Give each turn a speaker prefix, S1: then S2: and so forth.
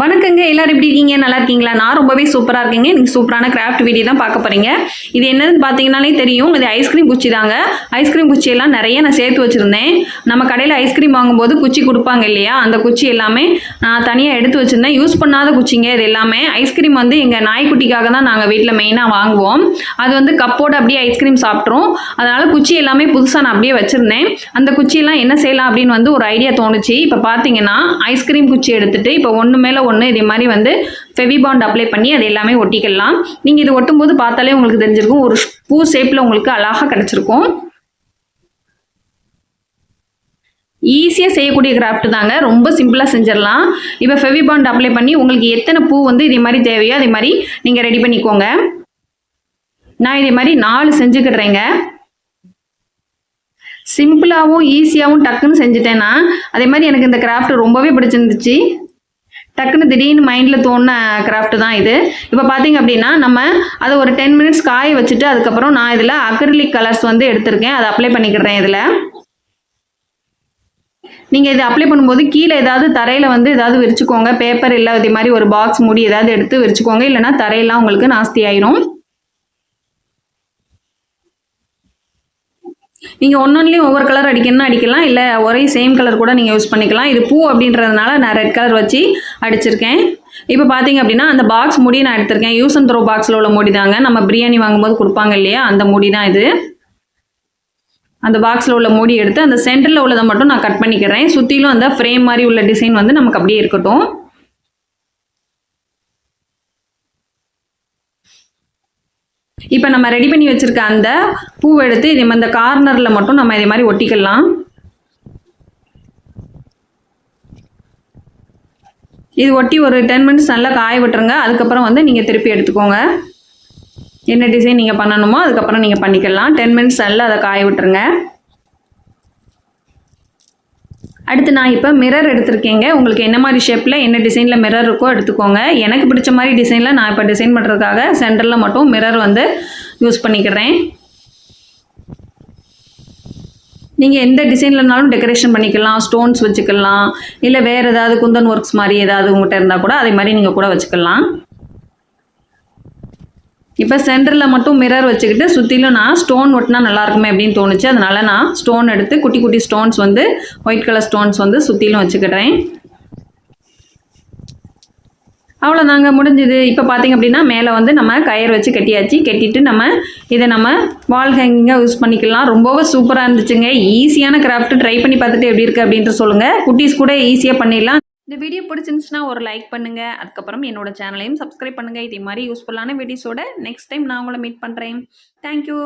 S1: வணக்கங்க எல்லாரும் எப்படி இருக்கீங்க நல்லா இருக்கீங்களா நான் ரொம்பவே சூப்பராக இருக்கீங்க எனக்கு சூப்பரான கிராஃப்ட் வீடியோ தான் பார்க்க போறீங்க இது என்னதுன்னு பார்த்தீங்கன்னாலே தெரியும் இது ஐஸ்கிரீம் குச்சி தாங்க ஐஸ்கிரீம் குச்சியெல்லாம் நிறைய நான் சேர்த்து வச்சிருந்தேன் நம்ம கடையில் ஐஸ்கிரீம் வாங்கும்போது குச்சி கொடுப்பாங்க இல்லையா அந்த குச்சி எல்லாமே நான் தனியாக எடுத்து வச்சுருந்தேன் யூஸ் பண்ணாத குச்சிங்க இது எல்லாமே ஐஸ்கிரீம் வந்து எங்கள் நாய்க்குட்டிக்காக தான் நாங்கள் வீட்டில் மெயினாக வாங்குவோம் அது வந்து கப்போடு அப்படியே ஐஸ்கிரீம் சாப்பிட்றோம் அதனால் குச்சி எல்லாமே புதுசாக நான் அப்படியே வச்சுருந்தேன் அந்த குச்சியெல்லாம் என்ன செய்யலாம் அப்படின்னு வந்து ஒரு ஐடியா தோணுச்சு இப்போ பார்த்தீங்கன்னா ஐஸ்கிரீம் குச்சி எடுத்துகிட்டு இப்போ ஒன்று மேலே ஒன்று இதே மாதிரி வந்து ஃபெவி பாண்ட் அப்ளை பண்ணி அது எல்லாமே ஒட்டிக்கலாம் நீங்கள் இது ஒட்டும் போது பார்த்தாலே உங்களுக்கு தெரிஞ்சிருக்கும் ஒரு பூ ஷேப்பில் உங்களுக்கு அழகாக கிடச்சிருக்கும் ஈஸியாக செய்யக்கூடிய கிராஃப்ட் தாங்க ரொம்ப சிம்பிளாக செஞ்சிடலாம் இப்போ ஃபெவி பாண்ட் அப்ளை பண்ணி உங்களுக்கு எத்தனை பூ வந்து இதே மாதிரி தேவையோ அதே மாதிரி நீங்கள் ரெடி பண்ணிக்கோங்க நான் இதே மாதிரி நாலு செஞ்சுக்கிடுறேங்க சிம்பிளாகவும் ஈஸியாகவும் டக்குன்னு செஞ்சுட்டேன்னா அதே மாதிரி எனக்கு இந்த கிராஃப்ட் ரொம்பவே பிடிச்சிருந்துச்சு டக்குன்னு திடீர்னு மைண்டில் தோணுன கிராஃப்ட் தான் இது இப்போ பார்த்தீங்க அப்படின்னா நம்ம அதை ஒரு டென் மினிட்ஸ் காய வச்சுட்டு அதுக்கப்புறம் நான் இதில் அக்ரிலிக் கலர்ஸ் வந்து எடுத்திருக்கேன் அதை அப்ளை பண்ணிக்கிறேன் இதில் நீங்கள் இதை அப்ளை பண்ணும்போது கீழே ஏதாவது தரையில் வந்து ஏதாவது விரிச்சுக்கோங்க பேப்பர் இல்லை மாதிரி ஒரு பாக்ஸ் மூடி ஏதாவது எடுத்து விரிச்சுக்கோங்க இல்லைனா தரையெல்லாம் உங்களுக்கு நாஸ்தி ஆயிரும் நீங்கள் ஒன்னொன்லையும் ஒவ்வொரு கலர் அடிக்கணும்னா அடிக்கலாம் இல்லை ஒரே சேம் கலர் கூட நீங்கள் யூஸ் பண்ணிக்கலாம் இது பூ அப்படின்றதுனால நான் ரெட் கலர் வச்சு அடிச்சிருக்கேன் இப்போ பார்த்தீங்க அப்படின்னா அந்த பாக்ஸ் முடி நான் எடுத்திருக்கேன் யூஸ் அண்ட் த்ரோ பாக்ஸில் உள்ள முடி தாங்க நம்ம பிரியாணி வாங்கும்போது கொடுப்பாங்க இல்லையா அந்த முடி தான் இது அந்த பாக்ஸில் உள்ள மூடி எடுத்து அந்த சென்டரில் உள்ளதை மட்டும் நான் கட் பண்ணிக்கிறேன் சுற்றிலும் அந்த ஃப்ரேம் மாதிரி உள்ள டிசைன் வந்து நமக்கு அப்படியே இருக்கட்டும் இப்போ நம்ம ரெடி பண்ணி வச்சுருக்க அந்த பூவை எடுத்து இதே மாதிரி இந்த கார்னரில் மட்டும் நம்ம இதே மாதிரி ஒட்டிக்கலாம் இது ஒட்டி ஒரு டென் மினிட்ஸ் நல்லா காய விட்டுருங்க அதுக்கப்புறம் வந்து நீங்கள் திருப்பி எடுத்துக்கோங்க என்ன டிசைன் நீங்கள் பண்ணணுமோ அதுக்கப்புறம் நீங்கள் பண்ணிக்கலாம் டென் மினிட்ஸ் நல்லா அதை காய விட்டுருங்க அடுத்து நான் இப்போ மிரர் எடுத்திருக்கேங்க உங்களுக்கு என்ன மாதிரி ஷேப்பில் என்ன டிசைனில் மிரர் இருக்கோ எடுத்துக்கோங்க எனக்கு பிடிச்ச மாதிரி டிசைனில் நான் இப்போ டிசைன் பண்ணுறதுக்காக சென்டரில் மட்டும் மிரர் வந்து யூஸ் பண்ணிக்கிறேன் நீங்கள் எந்த டிசைன்லனாலும் டெக்கரேஷன் பண்ணிக்கலாம் ஸ்டோன்ஸ் வச்சுக்கலாம் இல்லை வேறு ஏதாவது குந்தன் ஒர்க்ஸ் மாதிரி ஏதாவது உங்கள்கிட்ட இருந்தால் கூட அதே மாதிரி நீங்கள் கூட வச்சுக்கலாம் இப்போ சென்டரில் மட்டும் மிரர் வச்சுக்கிட்டு சுற்றிலும் நான் ஸ்டோன் ஒட்டினா நல்லாயிருக்குமே அப்படின்னு தோணுச்சு அதனால் நான் ஸ்டோன் எடுத்து குட்டி குட்டி ஸ்டோன்ஸ் வந்து ஒயிட் கலர் ஸ்டோன்ஸ் வந்து சுற்றிலும் வச்சுக்கிட்டேன் நாங்கள் முடிஞ்சுது இப்போ பார்த்திங்க அப்படின்னா மேலே வந்து நம்ம கயர் வச்சு கட்டியாச்சு கட்டிட்டு நம்ம இதை நம்ம வால் ஹேங்கிங்காக யூஸ் பண்ணிக்கலாம் ரொம்பவே சூப்பராக இருந்துச்சுங்க ஈஸியான கிராஃப்ட் ட்ரை பண்ணி பார்த்துட்டு எப்படி இருக்குது அப்படின்ட்டு சொல்லுங்கள் குட்டீஸ் கூட ஈஸியாக பண்ணிடலாம் இந்த வீடியோ பிடிச்சிருந்துச்சுன்னா ஒரு லைக் பண்ணுங்கள் அதுக்கப்புறம் என்னோடய சேனலையும் சப்ஸ்கிரைப் பண்ணுங்கள் இதே மாதிரி யூஸ்ஃபுல்லான வீடியோஸோட நெக்ஸ்ட் டைம் நான் உங்களை மீட் பண்ணுறேன் தேங்க்யூ